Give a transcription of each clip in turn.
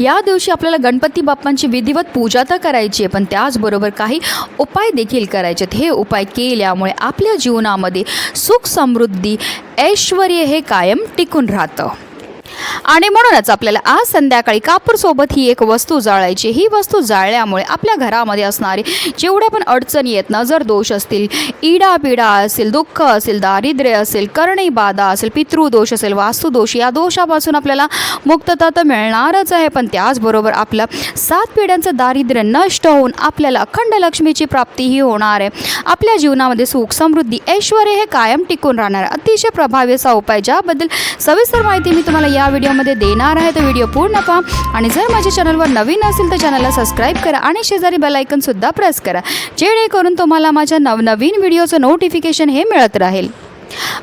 या दिवशी आपल्याला गणपती बाप्पांची विधिवत पूजा तर करायची आहे पण त्याचबरोबर काही उपाय देखील करायचे आहेत. हे उपाय केल्यामुळे आपल्या जीवनामध्ये सुख समृद्धी ऐश्वर हे कायम टिकून राहतं. आणि म्हणूनच आपल्याला आज संध्याकाळी कापूरसोबत ही एक वस्तू जाळायची ही वस्तू जाळल्यामुळे आपल्या घरामध्ये असणारे जेवढ्या पण अडचणी आहेत जर दोष असतील इडा पिडा असेल दुःख असेल दारिद्र्य असेल करणी बाधा असेल पितृदोष असेल वास्तुदोष या दोषापासून आपल्याला मुक्तता तर मिळणारच आहे. पण त्याचबरोबर आपलं सात पिढ्यांचं दारिद्र्य नष्ट होऊन आपल्याला अखंड लक्ष्मीची प्राप्तीही होणार आहे. आपल्या जीवनामध्ये सुख समृद्धी ऐश्वर हे कायम टिकून राहणार. अतिशय प्रभावी असा उपाय ज्याबद्दल सविस्तर माहिती मी तुम्हाला या व्हिडिओमध्ये देणार आहे तर व्हिडिओ पूर्ण पहा आणि जर माझ्या चॅनलवर नवीन असेल तर चॅनलला सबस्क्राईब करा आणि शेजारी बेलायकनसुद्धा प्रेस करा. जेणेकरून तुम्हाला माझ्या नवनवीन व्हिडिओचं नोटिफिकेशन हे मिळत राहील.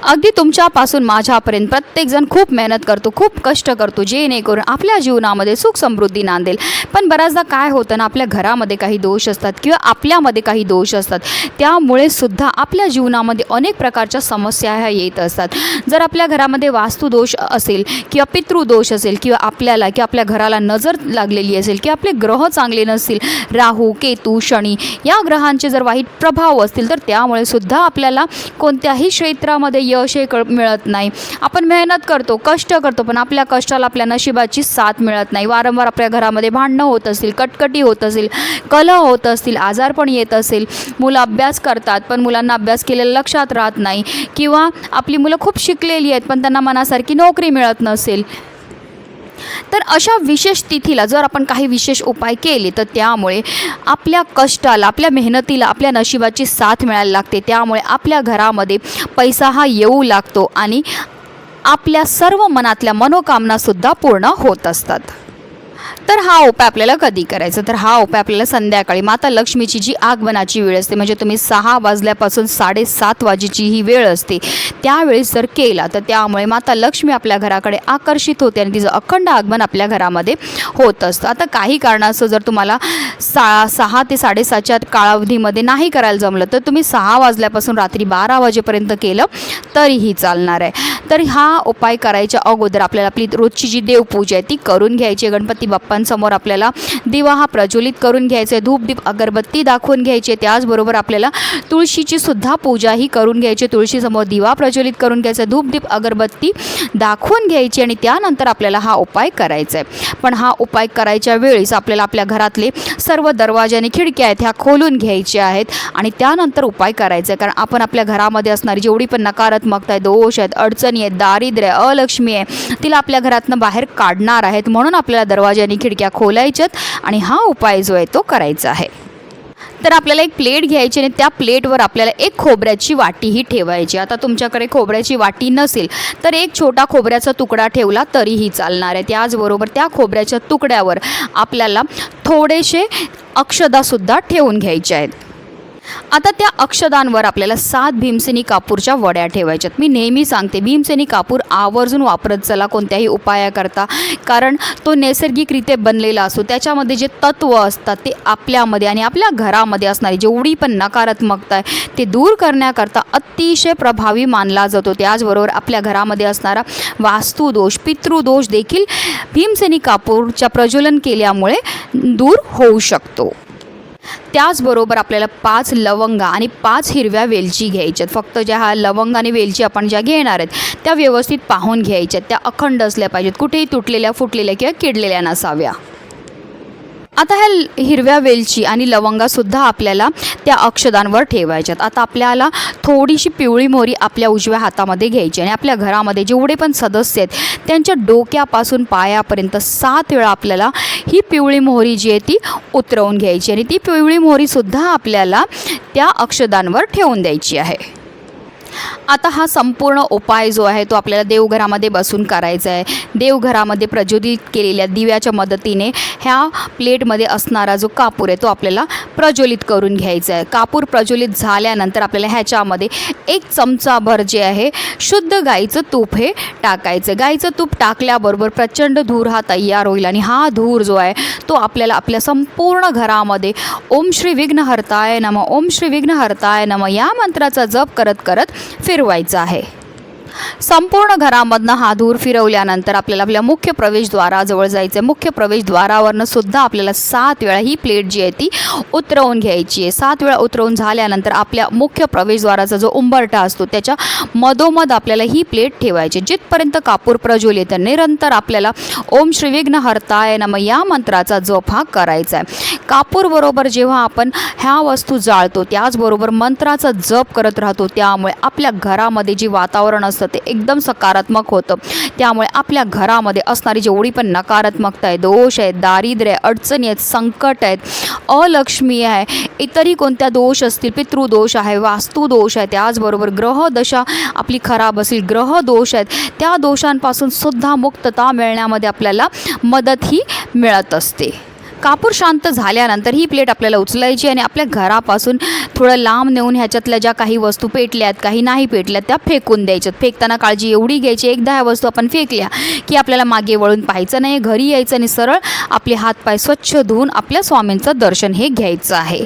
अगदी तुमच्यापासून माझ्यापर्यंत प्रत्येकजण खूप मेहनत करतो खूप कष्ट करतो जेणेकरून आपल्या जीवनामध्ये सुख समृद्धी नांदेल. पण बऱ्याचदा काय होतं ना आपल्या घरामध्ये काही दोष असतात किंवा आपल्यामध्ये काही दोष असतात त्यामुळे सुद्धा आपल्या जीवनामध्ये अनेक प्रकारच्या समस्या ह्या येत असतात. जर आपल्या घरामध्ये वास्तुदोष असेल किंवा पितृदोष असेल किंवा आपल्याला किंवा आपल्या घराला नजर लागलेली असेल किंवा आपले ग्रह चांगले नसतील राहू केतू शनी या ग्रहांचे जर वाईट प्रभाव असतील तर त्यामुळे सुद्धा आपल्याला कोणत्याही क्षेत्रामध्ये यश हे कळ मिळत नाही. आपण मेहनत करतो कष्ट करतो पण आपल्या कष्टाला आपल्या नशिबाची साथ मिळत नाही. वारंवार आपल्या घरामध्ये भांडणं होत असतील कटकटी होत असेल कलह होत असतील आजार पण येत असेल. मुलं अभ्यास करतात पण मुलांना अभ्यास केलेलं लक्षात राहत नाही. किंवा आपली मुलं खूप शिकलेली आहेत पण त्यांना मनासारखी नोकरी मिळत नसेल. तर अशा विशेष तिथीला जर आपण काही विशेष उपाय केले तर त्यामुळे आपल्या कष्टाला आपल्या मेहनतीला आपल्या नशिबाची साथ मिळायला लागते. त्यामुळे आपल्या घरामध्ये पैसा हा येऊ लागतो आणि आपल्या सर्व मनातल्या मनोकामनासुद्धा पूर्ण होत असतात. तर हा उपाय आपल्याला कधी करायचा? तर हा उपाय आपल्याला संध्याकाळी माता लक्ष्मीची जी आगमनाची वेळ असते म्हणजे तुम्ही सहा वाजल्यापासून साडेसात वाजेची ही वेळ असते त्यावेळेस जर केला तर त्यामुळे माता लक्ष्मी आपल्या घराकडे आकर्षित होते आणि तिचं अखंड आगमन आपल्या घरामध्ये होत असतं. आता काही कारणास्तव जर तुम्हाला सा सहा ते साडेसातच्या कालावधीमध्ये नाही करायला जमलं तर तुम्ही सहा वाजल्यापासून रात्री बारा वाजेपर्यंत केलं तरीही चालणार आहे. तर हा उपाय करायच्या अगोदर आपल्याला आपली रोजची जी देवपूजा आहे ती करून घ्यायची गणपती बाप्पा बाप्पांसमोर आपल्याला दिवा हा प्रज्वलित करून घ्यायचा आहे. धूप दीप अगरबत्ती दाखवून घ्यायची आहे. त्याचबरोबर आपल्याला तुळशीची सुद्धा पूजा ही करून घ्यायची तुळशीसमोर दिवा प्रज्वलित करून घ्यायचा आहे. धूप दीप अगरबत्ती दाखवून घ्यायची आणि त्यानंतर आपल्याला हा उपाय करायचा आहे. पण हा उपाय करायच्या वेळेस आपल्याला आपल्या घरातले सर्व दरवाजे आणि खिडक्या आहेत ह्या खोलून घ्यायच्या आहेत आणि त्यानंतर उपाय करायचा आहे. कारण आपण आपल्या घरामध्ये असणारी जेवढी पण नकारात्मकता आहे दोष आहेत अडचणी आहेत दारिद्र्य आहे, अलक्ष्मी आहे तिला आपल्या घरातनं बाहेर काढणार आहेत. म्हणून आपल्याला दरवाजे आणि खिडक्या खिडक्या खोलायच्यात आणि हा उपाय जो आहे तो करायचा आहे. तर आपल्याला एक प्लेट घ्यायची आणि त्या प्लेटवर आपल्याला एक खोबऱ्याची वाटीही ठेवायची. आता तुमच्याकडे खोबऱ्याची वाटी नसेल तर एक छोटा खोबऱ्याचा तुकडा ठेवला तरीही चालणार आहे. त्याचबरोबर त्या खोबऱ्याच्या तुकड्यावर आपल्याला थोडेसे अक्षदासुद्धा ठेवून घ्यायचे आहेत. आता त्या अक्षदांवर आपल्याला सात भीमसेनी कापूरच्या वड्या ठेवायच्यात. मी नेहमी सांगते भीमसेनी कापूर आवर्जून वापरत चला कोणत्याही उपायाकरता. कारण तो नैसर्गिकरित्या बनलेला असतो. त्याच्यामध्ये जे तत्व असतात ते आपल्यामध्ये आणि आपल्या घरामध्ये असणारी जेवढी पण नकारात्मकता आहे ते दूर करण्याकरता अतिशय प्रभावी मानला जातो. त्याचबरोबर आपल्या घरामध्ये असणारा वास्तुदोष पितृदोष देखील भीमसेनी कापूरच्या प्रज्वलन केल्यामुळे दूर होऊ शकतो. त्याचबरोबर आपल्याला पाच लवंगा आणि पाच हिरव्या वेलची घ्यायच्यात. फक्त ज्या हा लवंग आणि वेलची आपण ज्या घेणार आहेत त्या व्यवस्थित पाहून घ्यायच्यात. त्या अखंड असल्या पाहिजेत. कुठेही तुटलेल्या फुटलेल्या किंवा किडलेल्या नसाव्या. आता ह्या ल- हिरव्या वेलची आणि लवंगासुद्धा आपल्याला त्या अक्षदांवर ठेवायच्यात. आता आपल्याला थोडीशी पिवळी मोहरी आपल्या उजव्या हातामध्ये घ्यायची आणि आपल्या घरामध्ये जेवढे पण सदस्य आहेत त्यांच्या डोक्यापासून पायापर्यंत सात वेळा आपल्याला ही पिवळी मोहरी जी आहे ती उतरवून घ्यायची आणि ती पिवळी मोहरीसुद्धा आपल्याला त्या अक्षदांवर ठेवून द्यायची आहे. आता हा संपूर्ण उपाय जो आहे तो आपल्याला देवघरामध्ये बसून करायचा आहे. देवघरामध्ये प्रज्वलित केलेल्या दिव्याच्या मदतीने ह्या प्लेटमध्ये असणारा जो कापूर आहे तो आपल्याला प्रज्वलित करून घ्यायचा आहे. कापूर प्रज्वलित झाल्यानंतर आपल्याला ह्याच्यामध्ये एक चमचाभर जे आहे शुद्ध गाईचं तूप हे टाकायचं गाईचं तूप टाकल्याबरोबर प्रचंड धूर हा तयार होईल आणि हा धूर जो आहे तो आपल्याला आपल्या संपूर्ण घरामध्ये ओम श्री विघ्नहर्ताय नम ओम श्री विघ्नहर्ताय नम या मंत्राचा जप करत करत फिरवायचं आहे. संपूर्ण घरामधनं हा धूर फिरवल्यानंतर आपल्याला आपल्या मुख्य प्रवेशद्वाराजवळ जायचं आहे मुख्य प्रवेशद्वारावरनं सुद्धा आपल्याला सात वेळा ही प्लेट जी आहे ती उतरवून घ्यायची आहे. सात वेळा उतरवून झाल्यानंतर आपल्या मुख्य प्रवेशद्वाराचा जो उंबरठा असतो त्याच्या मधोमध आपल्याला ही प्लेट ठेवायची जिथपर्यंत कापूर प्रज्वलित आहे, निरंतर आपल्याला ओम श्री विघ्न हरताय नम या मंत्राचा जप हा करायचा आहे. कापूरबरोबर जेव्हा आपण ह्या वस्तू जाळतो त्याचबरोबर मंत्राचा जप करत राहतो त्यामुळे आपल्या घरामध्ये जे वातावरण असतं ते एकदम सकारात्मक होतं. त्यामुळे आपल्या घरामध्ये असणारी जेवढी पण नकारात्मकता आहे दोष आहेत दारिद्र्य आहे अडचणी आहेत संकट आहेत अलक्ष्मी आहे इतरही कोणत्या दोष असतील पितृदोष आहे वास्तुदोष आहे त्याचबरोबर ग्रहदशा आपली खराब असेल ग्रह दोष आहेत त्या दोषांपासून सुद्धा मुक्तता मिळण्यामध्ये आपल्याला मदत ही मिळत असते. कापूर शांत झाल्यानंतर ही प्लेट आपल्याला उचलायची आणि आपल्या घरापासून थोडं लांब नेऊन ह्याच्यातल्या ज्या काही वस्तू पेटल्यात काही नाही पेटल्यात त्या फेकून द्यायच्यात. फेकताना काळजी एवढी घ्यायची एकदा ह्या वस्तू आपण फेकल्या की आपल्याला मागे वळून पाहायचं नाही घरी यायचं आणि सरळ आपले हातपाय स्वच्छ धुवून आपल्या स्वामींचं दर्शन हे घ्यायचं आहे.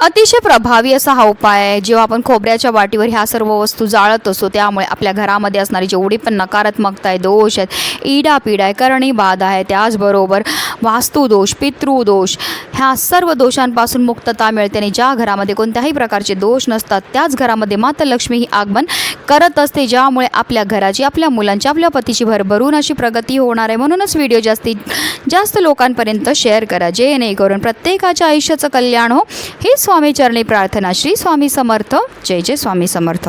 अतिशय प्रभावी असा हा उपाय आहे. जेव्हा आपण खोबऱ्याच्या वाटीवर ह्या सर्व वस्तू जाळत असतो त्यामुळे आपल्या घरामध्ये असणारी जेवढी पण नकारात्मकता आहे दोष आहेत ईडापीड आहे करणी बाध आहे त्याचबरोबर वास्तुदोष पितृदोष ह्या सर्व दोषांपासून मुक्तता मिळते आणि ज्या घरामध्ये कोणत्याही प्रकारचे दोष नसतात त्याच घरामध्ये माता लक्ष्मी ही आगमन करत असते ज्यामुळे आपल्या घराची आपल्या मुलांची आपल्या पतीची भरभरून अशी प्रगती होणार आहे. म्हणूनच व्हिडिओ जास्तीत जास्त लोकांपर्यंत शेअर करा. जेणेकरून प्रत्येकाच्या आयुष्याचं कल्याण हो. ही स्वामी चरणी प्रार्थना. श्री स्वामी समर्थ. जय जय स्वामी समर्थ.